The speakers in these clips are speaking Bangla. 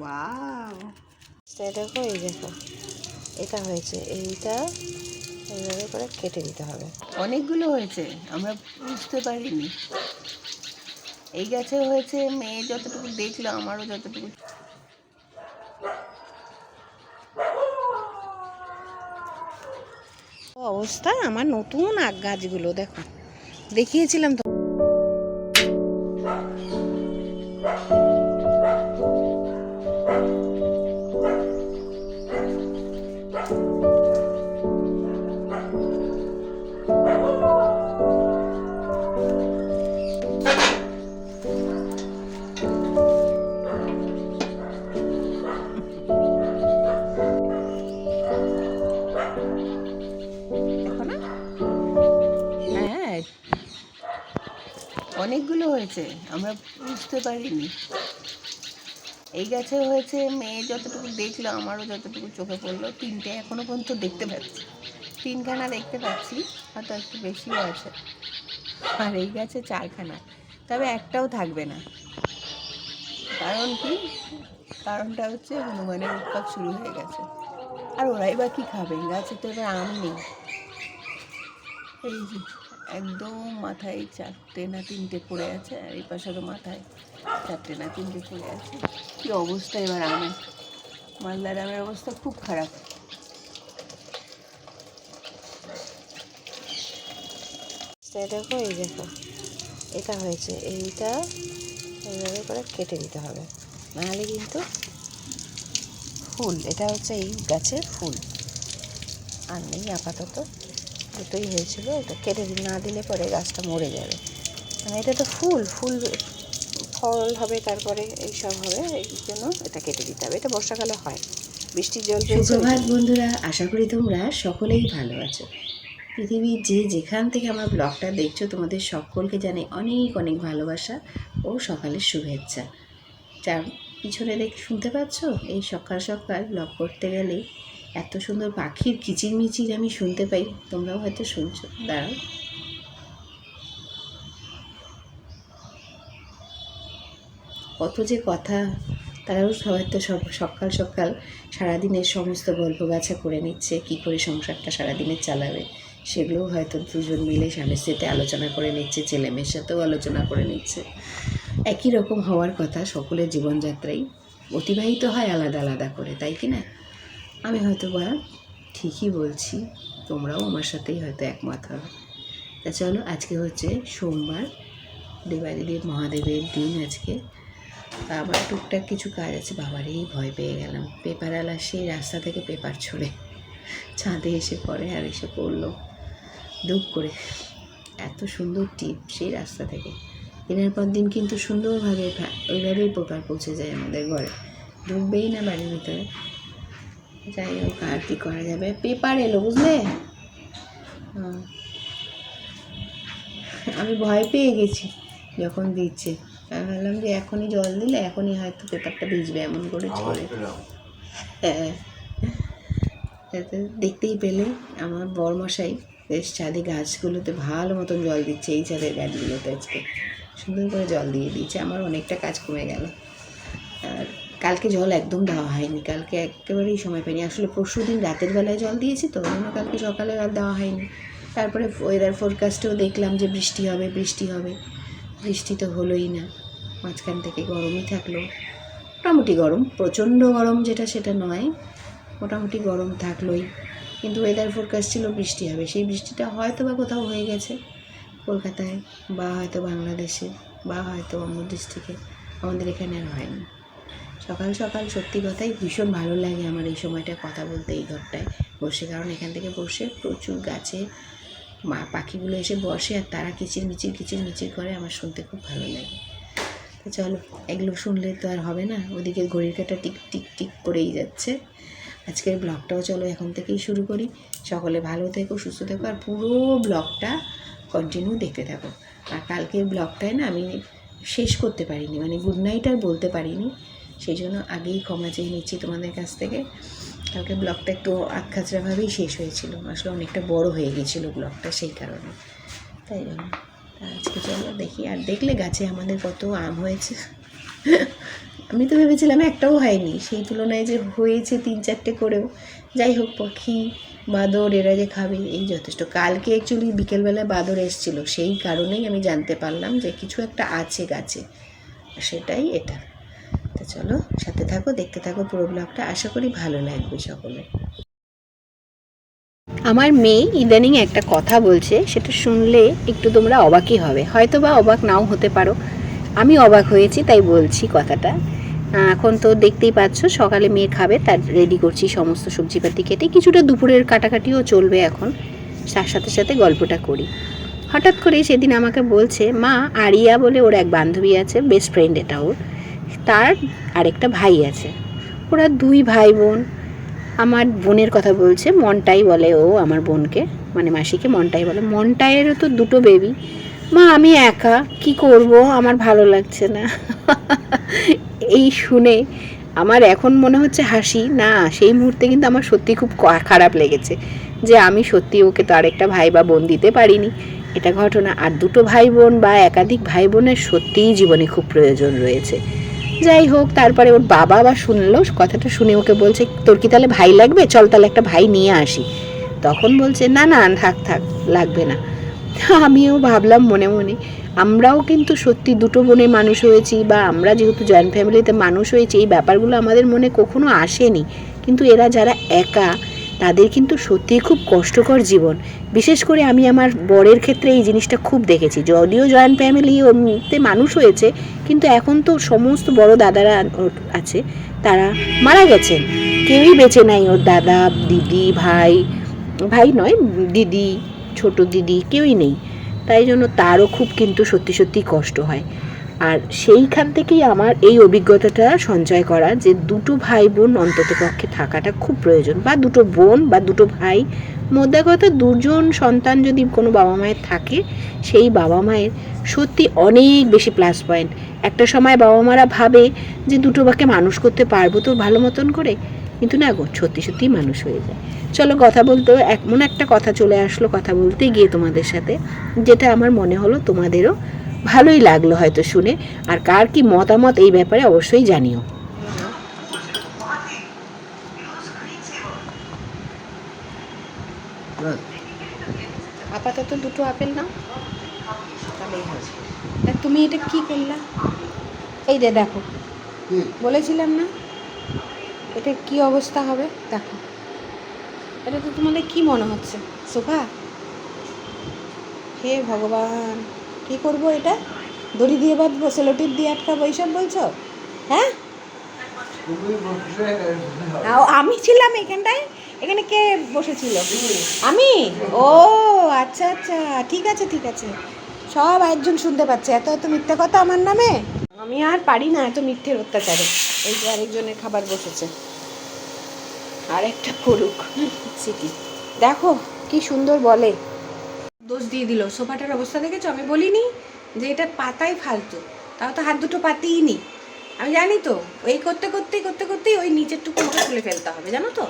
ওয়াও সেটা দেখো এই দেখো। এটা হয়েছে। এইটা এইভাবে করে কেটে দিতে হবে। অনেকগুলো হয়েছে আমরা বুঝতে পারিনি। এই গাছে হয়েছে মেয়ে যতটুকু দেখল আমারও যতটুকু অবস্থা আমার নতুন আগ গাছগুলো দেখো। দেখিয়েছিলাম তো বুঝতে পারিনি। এই গাছে হয়েছে মেয়ে যতটুকু দেখল, আমারও যতটুকু চোখে পড়ল, তিনটে এখনও পর্যন্ত দেখতে পাচ্ছি। তিনখানা দেখতে পাচ্ছি, হয়তো একটু বেশিও আছে। আর এই গাছে চারখানা, তবে একটাও থাকবে না। কারণ কি? কারণটা হচ্ছে হনুমানের উৎপাত শুরু হয়ে গেছে। আর ওরাই বা কী খাবে? গাছে তো এবার আম নেই। এই যে। একদম মাথায় চারটে না তিনটে পড়ে আছে, আর এই পাশে পাশেরও মাথায় চারটে না তিনটে পড়ে আছে। কি অবস্থা এবার আমের? মালদার আমের অবস্থা খুব খারাপ। দেখো, এই দেখো, এটা হয়েছে, এইটা এইভাবে করে কেটে দিতে হবে। নাহলে কিন্তু ফুল, এটা হচ্ছে এই গাছের ফুল। আর নেই আপাতত। দুটোই হয়েছিল, এটা কেটে না দিলে পরে গাছটা মরে যাবে। মানে এটা তো ফুল ফুল ফল হবে, তারপরে এইসব হবে, এই জন্য এটা কেটে দিতে হবে। এটা বর্ষাকালে হয়, বৃষ্টির জল সুপ্রভাত বন্ধুরা, আশা করি তোমরা সকলেই ভালো আছো। পৃথিবীর যে যেখান থেকে আমার ব্লগটা দেখছ, তোমাদের সকলকে জানাই অনেক অনেক ভালোবাসা ও সকালের শুভেচ্ছা। যার পিছনে দেখ শুনতে পাচ্ছ? এই সকাল সকাল ব্লগ করতে গেলেই এত সুন্দর পাখির কিচিরমিচির আমি শুনতে পাই, তোমরাও হয়তো শুনছো। দাঁড়াও। কত যে কথা, তারাও সবাই তো সব সকাল সকাল সারাদিনের সমস্ত গল্প গাছা করে নিচ্ছে, কি করে সংসারটা সারাদিনের চালাবে, সেগুলোও হয়তো দুজন মিলে স্বামী স্ত্রীতে আলোচনা করে নিচ্ছে ছেলে মেয়ের সাথেও আলোচনা করে নিচ্ছে। একই রকম হওয়ার কথা সকলের জীবনযাত্রাই। অতিবাহিত হয় আলাদা আলাদা করে, তাই কি না? আমি হয়তো বা ঠিকই বলছি, তোমরাও আমার সাথেই হয়তো একমত হবে। তা চলো, আজকে হচ্ছে সোমবার, দেবাদিদেব মহাদেবের দিন আজকে। তা আবার টুকটাক কিছু কাজ আছে, বাবারই ভয় পেয়ে গেলাম। পেপারওয়ালা সেই রাস্তা থেকে পেপার ছড়ে, ছাদে এসে পড়ে আর এসে পড়ল দুঃখ করে। এত সুন্দর টিপ সেই রাস্তা থেকে। দিনের পর দিন কিন্তু সুন্দরভাবে ওইভাবেই পেপার পৌঁছে যায় আমাদের ঘরে। ঢুকবেই না বাড়ির ভিতরে। যাই হোক আর কি করা যাবে? পেপার এলো বুঝলে? হুম। আমি ভয় পেয়ে গেছি যখন দিচ্ছে। আমি ভাবলাম যে এখনই জল দিলে এখনই হয়তো পেপারটা ভিজবে এমন করে ছড়ে। হ্যাঁ। দেখতেই পেলে আমার বরমশাই বেশ ছাদে গাছগুলোতে ভালো মতন জল দিচ্ছে এই ছাদের গাছগুলোতে আজকে। সুন্দর করে জল দিয়ে দিয়েছে আমার অনেকটা কাজ কমে গেল। কালকে জল একদম দেওয়া হয়নি। কালকে একেবারেই সময় পাইনি। আসলে পরশু দিন রাতের বেলায় জল দিয়েছি তো জন্য কালকে সকালে আর দেওয়া হয়নি। তারপরে ওয়েদার ফোরকাস্টেও দেখলাম যে বৃষ্টি হবে বৃষ্টি হবে। বৃষ্টি তো হলোই না। মাঝখান থেকে গরমই থাকল। মোটামুটি গরম, প্রচণ্ড গরম যেটা সেটা নয়, মোটামুটি গরম থাকলোই। কিন্তু ওয়েদার ফোরকাস্ট ছিল বৃষ্টি হবে। সেই বৃষ্টিটা হয়তো বা কোথাও হয়ে গেছে, কলকাতায় বা হয়তো বাংলাদেশে বা হয়তো অন্য ডিস্ট্রিক্টে আমাদের এখানে আর হয়নি। সকাল সকাল সত্যি কথাই ভীষণ ভালো লাগে আমার এই সময়টা কথা বলতে এই ঘরটায় বসে। কারণ এখান থেকে বসে প্রচুর গাছে মা পাখিগুলো এসে বসে আর তারা কিচির মিচির কিচির মিচির করে আমার শুনতে খুব ভালো লাগে। তো চলো, এগুলো শুনলে তো আর হবে না, ওদিকে ঘড়ির কাটা টিক টিক টিক করেই যাচ্ছে। আজকের ব্লগটাও চলো এখন থেকেই শুরু করি। সকলে ভালো থেকো, সুস্থ থেকো আর পুরো ব্লগটা কন্টিনিউ দেখতে থাকো। আর কালকের ব্লগটায় না আমি শেষ করতে পারিনি মানে গুড নাইট আর বলতে পারিনি। সেই জন্য আগেই ক্ষমা চেয়ে নিচ্ছি তোমাদের কাছ থেকে। কালকে ব্লগটা একটু আখাচড়াভাবেই শেষ হয়েছিল। আসলে অনেকটা বড় হয়ে গেছিল ব্লগটা সেই কারণে। তাই জন্য। আজকে চলো দেখি। আর দেখলে গাছে আমাদের কত আম হয়েছে। আমি তো ভেবেছিলাম একটাও হয়নি। সেই তুলনায় যে হয়েছে তিন চারটে করেও। যাই হোক পাখি বাঁদর, এরা যে খাবে, এই যথেষ্ট। কালকে অ্যাকচুয়ালি বিকেলবেলায় বাঁদর এসেছিল। সেই কারণেই আমি জানতে পারলাম যে কিছু একটা আছে গাছে। সেটাই এটা। তো চলো, সাথে থাকো, দেখতে থাকো পুরো ব্লগটা আশা করি ভালো লাগবে সকলে আমার মেয়ে ইদানিং একটা কথা বলছে, সেটা শুনলে একটু তোমরা অবাকই হবে। হয়তো বা অবাক নাও হতে পারো। আমি অবাক হয়েছি, তাই বলছি কথাটা। এখন তো দেখতেই পাচ্ছ, সকালে মেয়ে খাবে, তার রেডি করছি সমস্ত সবজিপাতি কেটে। কিছুটা দুপুরের কাটাকাটিও চলবে এখন। তার সাথে সাথে গল্পটা করি। হঠাৎ করে সেদিন আমাকে বলছে, মা, আরিয়া বলে ওর এক বান্ধবী আছে বেস্ট ফ্রেন্ড এটা ওর। তার আরেকটা ভাই আছে। ওরা দুই ভাই বোন। আমার বোনের কথা বলছে, মনটাই বলে ও আমার বোনকে। মানে মাসিকে মনটাই বলে। মনটাইয়েরও তো দুটো বেবি মা, আমি একা, কি করব? আমার ভালো লাগছে না। এই শুনে আমার এখন মনে হচ্ছে হাসি। না, সেই মুহূর্তে কিন্তু আমার সত্যি খুব খারাপ লেগেছে যে আমি সত্যি ওকে তো আরেকটা ভাই বা বোন দিতে পারিনি। এটা ঘটনা। আর দুটো ভাই বোন বা একাধিক ভাই বোনের সত্যিই জীবনে খুব প্রয়োজন রয়েছে। যাই হোক, তারপরে ওর বাবা আবার শুনলো, কথাটা শুনে ওকে বলছে, তোর কি তাহলে ভাই লাগবে? চল তাহলে একটা ভাই নিয়ে আসি। তখন বলছে, না না থাক থাক, লাগবে না। আমিও ভাবলাম মনে মনে, আমরাও কিন্তু সত্যি দুটো বোনে মানুষ হয়েছি বা আমরা যেহেতু জয়েন্ট ফ্যামিলিতে মানুষ হয়েছি, এই ব্যাপারগুলো আমাদের মনে কখনো আসেনি। কিন্তু এরা যারা একা তাদের কিন্তু সত্যিই খুব কষ্টকর জীবন। বিশেষ করে আমি আমার বরের ক্ষেত্রে এই জিনিসটা খুব দেখেছি। যদিও জয়েন্ট ফ্যামিলিতে মানুষ হয়েছে, কিন্তু এখন তো সমস্ত বড় দাদারা আছে, তারা মারা গেছেন। কেউই বেঁচে নাই ওর দাদা, দিদি, ভাই। ভাই নয়, দিদি, ছোট দিদি, কেউই নেই। তাই জন্য তারও খুব কিন্তু সত্যি সত্যি কষ্ট হয়। আর সেইখান থেকেই আমার এই অভিজ্ঞতাটা সঞ্চয় করা যে দুটো ভাই বোন অন্তত পক্ষে থাকাটা খুব প্রয়োজন বা দুটো বোন বা দুটো ভাই। মধ্যে কথা দুজন সন্তান যদি কোনো বাবা মায়ের থাকে, সেই বাবা মায়ের সত্যি অনেক বেশি প্লাস পয়েন্ট একটা সময় বাবা মারা ভাবে যে দুটো বাকে মানুষ করতে পারব তো ভালো মতন করে, কিন্তু না গো, সত্যি সত্যিই মানুষ হয়ে যায়। চলো কথা বলতে এমন একটা কথা চলে আসলো কথা বলতে গিয়ে তোমাদের সাথে, যেটা আমার মনে হলো তোমাদেরও ভালোই লাগল হয়তো শুনে। আর কার কি মতামত এই ব্যাপারে অবশ্যই জানিও। আপাতত দুটো আপেল হবে তুমি এটা কি করলা? এই দে দেখো। বলেছিলাম না? এটা কি অবস্থা হবে? দেখো। এটা তো তোমাদের কি মনে হচ্ছে? সোফা হে ভগবান। কি করব এটা? দড়ি দিয়ে বাঁধবো, সেলোটিপ দিয়ে আটকাবো, এইসব বলছো? হ্যাঁ? আমি ছিলাম এখানটায়? এখানে কে বসেছিল? আমি? ও আচ্ছা আচ্ছা ঠিক আছে ঠিক আছে। সব একজন শুনতে পাচ্ছে। এত এত মিথ্যে কথা আমার নামে? আমি আর পারি না এত মিথ্যের অত্যাচারে। এই যে আরেকজনের খাবার বসেছে। আরেকটা করুক সিটি দেখো, কি সুন্দর বলে। দোষ দিয়ে দিল। সোফাটার অবস্থা দেখেছ? আমি বলিনি যে এটা পাতাই ফালতু। তাও তো হাত দুটো পাতিই নি। আমি জানি তো, এই করতে করতেই করতে করতেই ওই নিচের টুকু তুলে ফেলতে হবে, জানো তো?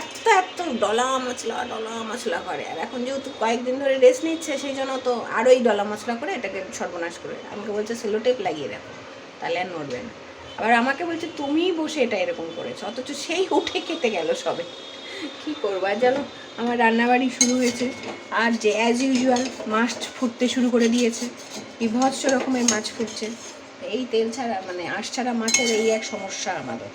এত এত ডলা মশলা ডলা মশলা করে। আর এখন যেহেতু কয়েকদিন ধরে রেস্ট নিচ্ছে, সেই জন্য তো আরোই ডলা মশলা করে এটাকে সর্বনাশ করে আমাকে বলছে সেলো টেপ লাগিয়ে রাখো, তাহলে আর নড়বে না। আবার আমাকে বলছে, তুমিই বসে এটা এরকম করেছ, অথচ সেই উঠে খেতে গেল সবে। কি করব? আর জানো, আমার রান্নাবাড়ি শুরু হয়েছে। আর যে অ্যাজ ইউজুয়াল মাছ ফুটতে শুরু করে দিয়েছে। বিভৎস রকমের মাছ ফুটছে। এই তেল ছাড়া মানে আঁশ ছাড়া মাছের এই এক সমস্যা আমাদের,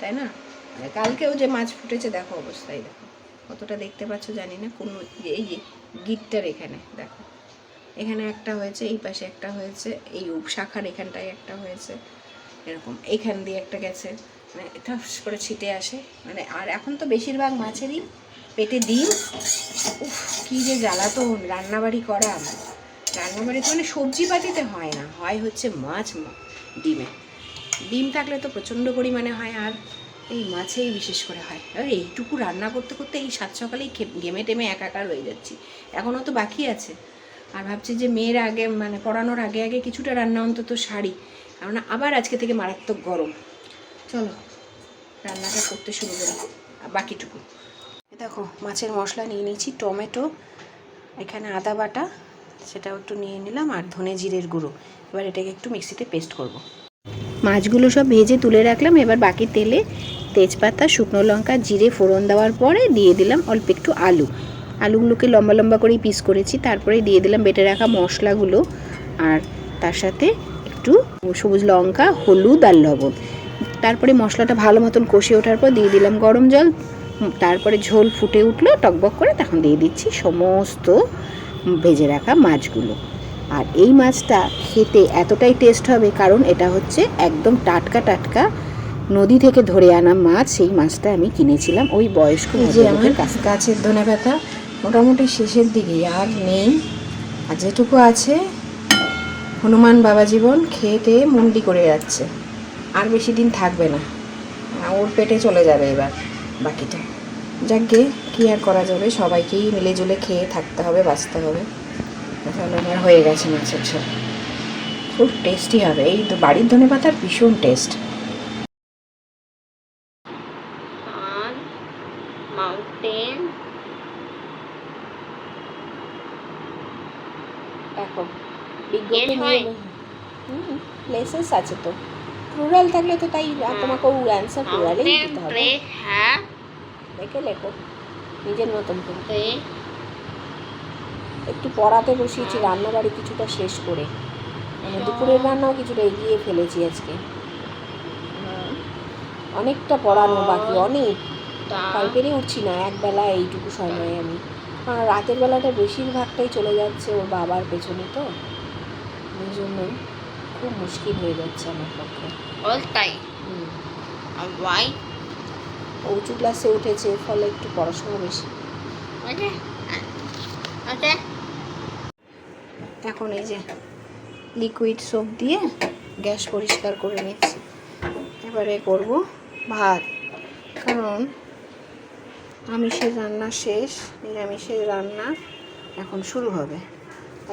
তাই না? মানে কালকেও যে মাছ ফুটেছে, দেখো অবস্থায়, দেখো। কতটা দেখতে পাচ্ছ জানি না, কোন এই যে গিটটার এখানে, দেখো। এখানে একটা হয়েছে, এই পাশে একটা হয়েছে, এই শাখার এখানটায় একটা হয়েছে, এরকম। এখান দিয়ে একটা গেছে। মানে এটা করে ছিটে আসে। মানে আর এখন তো বেশিরভাগ মাছেরই পেটে ডিম। উফ, কী যে জ্বালাতন, রান্নাবাড়ি করা। রান্নাবাড়িতে মানে সবজি পাতিতে হয় না, হয় হচ্ছে মাছ ডিমে। ডিম থাকলে তো প্রচণ্ড পরিমাণে হয়, আর এই মাছেই বিশেষ করে হয়। আর এইটুকু রান্না করতে করতে এই সাত সকালেই ঘেমে টেমে একাকার হয়ে যাচ্ছি। এখনও তো বাকি আছে। আর ভাবছি যে মেয়ের আগে মানে পড়ানোর আগে আগে কিছুটা রান্না অন্তত সারি। কারণ আবার আজকে থেকে মারাত্মক গরম। চলো, রান্নাটা করতে শুরু করি। বাকিটুকু। দেখো, মাছের মশলা নিয়ে নিয়েছি, টমেটো, এখানে আদা বাটা, সেটাও একটু নিয়ে নিলাম, আর ধনে জিরের গুঁড়ো। এবার এটাকে একটু মিক্সিতে পেস্ট করব। মাছগুলো সব ভেজে তুলে রাখলাম, এবার বাকি তেলে তেজপাতা, শুকনো লঙ্কা, জিরে ফোড়ন দেওয়ার পরে দিয়ে দিলাম অল্প একটু আলু। আলুগুলোকে লম্বা লম্বা করেই পিস করেছি, তারপরে দিয়ে দিলাম বেটে রাখা মশলাগুলো, আর তার সাথে একটু সবুজ লঙ্কা, হলুদ, আর লবণ। তারপরে মশলাটা ভালো মতন কষে ওঠার পর দিয়ে দিলাম গরম জল। তারপরে ঝোল ফুটে উঠল টকবক করে তখন দিয়ে দিচ্ছি সমস্ত ভেজে রাখা মাছগুলো। আর এই মাছটা খেতে এতটাই টেস্ট হবে কারণ এটা হচ্ছে একদম টাটকা টাটকা নদী থেকে ধরে আনা মাছ সেই মাছটা আমি কিনেছিলাম ওই বয়স্ক যে আমার কাছ গাছের ধনে ব্যথা মোটামুটি শেষের দিকে আর নেই। আর যেটুকু আছে হনুমান বাবা জীবন খেয়ে টেয়ে মুন্ডি করে যাচ্ছে। আর বেশি দিন থাকবে না। ওর পেটে চলে যাবে এবার বাকিটা। যাকগে কি আর করা যাবে? সবাইকেই মিলে জুলে খেয়ে থাকতে হবে বাঁচতে হবে। তাহলে আমার হয়ে গেছে মাছের ঝোল। খুব টেস্টি হবে। এই তো বাড়ির ধনে পাতার ভীষণ টেস্ট দেখো প্লেসেস আছে তো। প্লুরাল থাকলে তো তাই তোমাকে ও অ্যান্সার প্লুরালেই দিতে হবে। হ্যাঁ দেখে লেখো নিজের মতন করে। একটু পড়াতে বসিয়েছি রান্নাবাড়ি কিছুটা শেষ করে। মানে দুপুরের রান্নাও কিছুটা এগিয়ে ফেলেছি আজকে। অনেকটা পড়ানো বাকি অনেক। তাই পেরে উঠছি না একবেলা এইটুকু সময় আমি। কারণ রাতের বেলাটা বেশিরভাগটাই চলে যাচ্ছে ওর বাবার পেছনে তো। ওই জন্য খুব মুশকিল হয়ে যাচ্ছে আমার পক্ষে। All time. Hmm. And why? ও উঁচু ক্লাসে উঠেছে ফলে একটু পড়াশোনা বেশি. এখন এই যে লিকুইড সোপ দিয়ে গ্যাস পরিষ্কার করে নিচ্ছি এবারে করব ভাত কারণ আমিষের রান্না শেষ নিরামিষের রান্না এখন শুরু হবে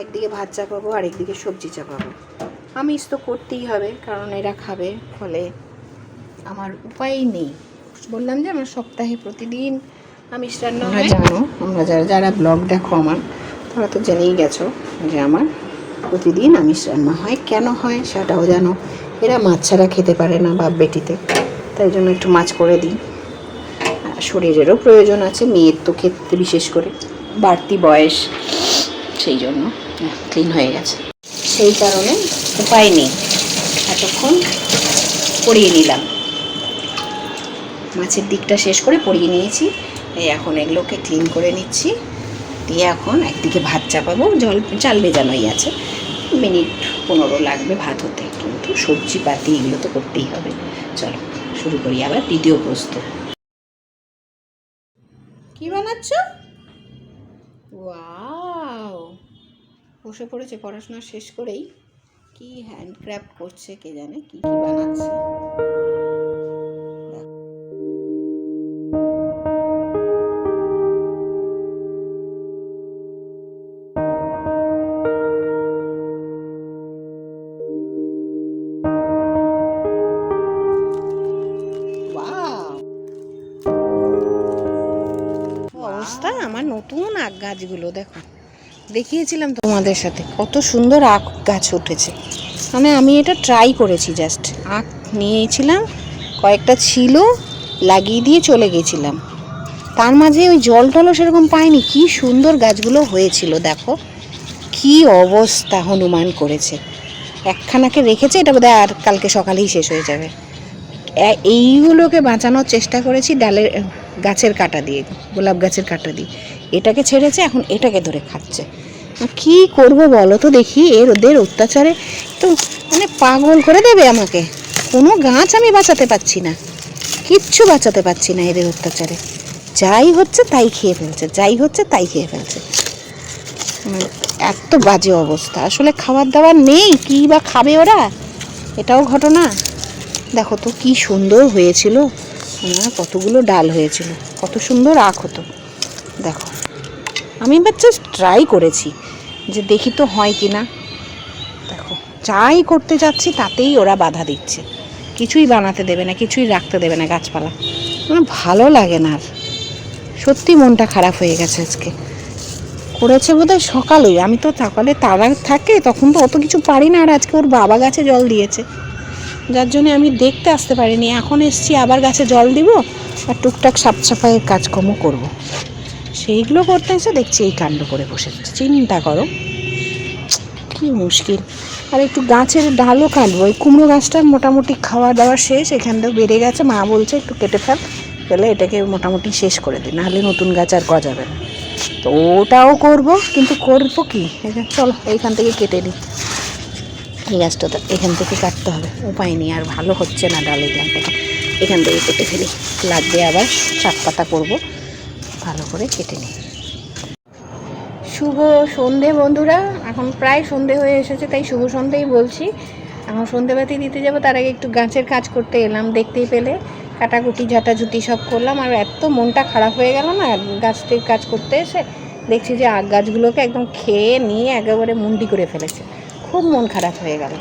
একদিকে ভাত চাপাবো আর একদিকে সবজি চাপাবো আমিষ তো করতেই হবে কারণ এরা খাবে ফলে আমার উপায় নেই। বললাম যে আমার সপ্তাহে প্রতিদিন আমিষ রান্না হয়। জানো আমরা যারা যারা ব্লগ দেখো আমার তারা তো জেনেই গেছো যে আমার প্রতিদিন আমিষ রান্না হয়। কেন হয় সেটাও জানো এরা মাছ ছাড়া খেতে পারে না বাপ বেটিতে তাই জন্য একটু মাছ করে দিই। শরীরেরও প্রয়োজন আছে মেয়ের তো ক্ষেত্রে বিশেষ করে বাড়তি বয়স সেই জন্য ক্লিন হয়ে গেছে। সেই কারণে উপায় নেই এতক্ষণ পরিয়ে নিলাম। মাছের দিকটা শেষ করে পরিয়ে নিয়েছি। এই এখন এগুলোকে ক্লিন করে নিচ্ছি। দিয়ে এখন একদিকে ভাত চাপাবো। জল চাল ভেজানোই আছে। মিনিট পনেরো লাগবে ভাত হতে। কিন্তু সবজি পাতি এগুলো তো করতেই হবে। চলো শুরু করি আবার দ্বিতীয় প্রস্তুত কি বানাচ্ছ? ওয়াও। বসে পড়েছে পড়াশোনা শেষ করেই। কি হ্যান্ডক্রাফট করছে কে জানে কি কি বানাচ্ছে! অবস্থা? আমার নতুন আখ গাছগুলো দেখো। দেখিয়েছিলাম তোমাদের সাথে, কত সুন্দর আখ গাছ উঠেছে। মানে আমি এটা ট্রাই করেছি জাস্ট আখ নিয়েছিলাম, কয়েকটা ছিল, লাগিয়ে দিয়ে চলে গেছিলাম। তার মাঝে ওই জল টলও সেরকম পাইনি, কি সুন্দর গাছগুলো হয়েছিল, দেখো। কি অবস্থা হনুমান করেছে। একখানাকে রেখেছে, এটা বোধহয় আর কালকে সকালেই শেষ হয়ে যাবে। এইগুলোকে বাঁচানোর চেষ্টা করেছি, ডালের, গাছের কাটা দিয়ে, গোলাপ গাছের কাটা দিয়ে। এটাকে ছেড়েছে, এখন এটাকে ধরে খাচ্ছে। কি করব বলো তো দেখি এর ওদের অত্যাচারে তো মানে পাগল করে দেবে আমাকে। কোনো গাছ আমি বাঁচাতে পারছি না, কিচ্ছু বাঁচাতে পারছি না এদের অত্যাচারে। যাই হচ্ছে তাই খেয়ে ফেলছে, যাই হচ্ছে তাই খেয়ে ফেলছে। মানে এত বাজে অবস্থা, আসলে খাবার দাবার নেই, কী বা খাবে ওরা? এটাও ঘটনা। দেখো তো কি সুন্দর হয়েছিল। আমার কতগুলো ডাল হয়েছিল, কত সুন্দর আখ হতো। দেখো। আমি এবার জাস্ট ট্রাই করেছি, যে দেখি তো হয় কি না দেখো, যাই করতে যাচ্ছি, তাতেই ওরা বাধা দিচ্ছে। কিছুই বানাতে দেবে না, কিছুই রাখতে দেবে না গাছপালা। আমার ভালো লাগে না আর। সত্যি মনটা খারাপ হয়ে গেছে আজকে। করেছে বোধহয় সকালেই। আমি তো সকালে তারা থাকে, তখন তো অত কিছু পারি না, আর আজকে ওর বাবা গাছে জল দিয়েছে। যার জন্য আমি দেখতে আসতে পারিনি। এখন এসছি, আবার গাছে জল দিব, আর টুকটাক সাফ সাফাইয়ের কাজকর্ম করব। সেইগুলো করতে এসে দেখছি এই কাণ্ড করে বসেছে চিন্তা করো। কি মুশকিল। আর একটু গাছের ডালও কাটবো। এই কুমড়ো গাছটার মোটামুটি খাওয়া দাওয়া শেষ। এখানটাও বেড়ে গেছে। মা বলছে, একটু কেটে ফেল। ফেলে এটাকে মোটামুটি শেষ করে দিই নাহলে নতুন গাছ আর গজাবে না। তো ওটাও করব, কিন্তু করব কি? চলো, এইখান থেকে কেটে নিই। এই গাছটা তো এখান থেকে কাটতে হবে। উপায় নেই, আর ভালো হচ্ছে না ডাল এখান থেকে এখান থেকে কেটে ফেলি। লাগবে আবার শাক পাতা করব। ভালো করে কেটে নিই। শুভ সন্ধে বন্ধুরা। এখন প্রায় সন্ধে হয়ে এসেছে, তাই শুভ সন্ধেই বলছি। এখন সন্ধেবাতি দিতে যাব, তার আগে একটু গাছের কাজ করতে এলাম দেখতেই পেলে। কাটাকুটি, ঝাঁটাঝুটি সব করলাম, আর এত মনটা খারাপ হয়ে গেল না গাছটির কাজ করতে এসে দেখছি যে আগ গাছগুলোকে একদম খেয়ে নিয়ে একেবারে মুন্ডি করে ফেলেছে। খুব মন খারাপ হয়ে গেল।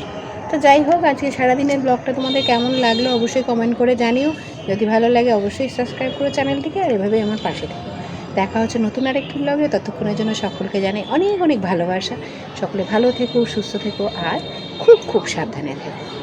তো যাই হোক, আজকে সারাদিনের ব্লগটা তোমাদের কেমন লাগল অবশ্যই কমেন্ট করে জানিও। যদি ভালো লাগে অবশ্যই সাবস্ক্রাইব করো চ্যানেলটিকে, আর এভাবেই আমার পাশে থেকো। দেখা হচ্ছে নতুন আরেকটি ব্লগে ততক্ষণের জন্য সকলকে জানাই অনেক অনেক ভালোবাসা। সকলে ভালো থেকো, সুস্থ থেকো, আর খুব খুব সাবধানে থেকো।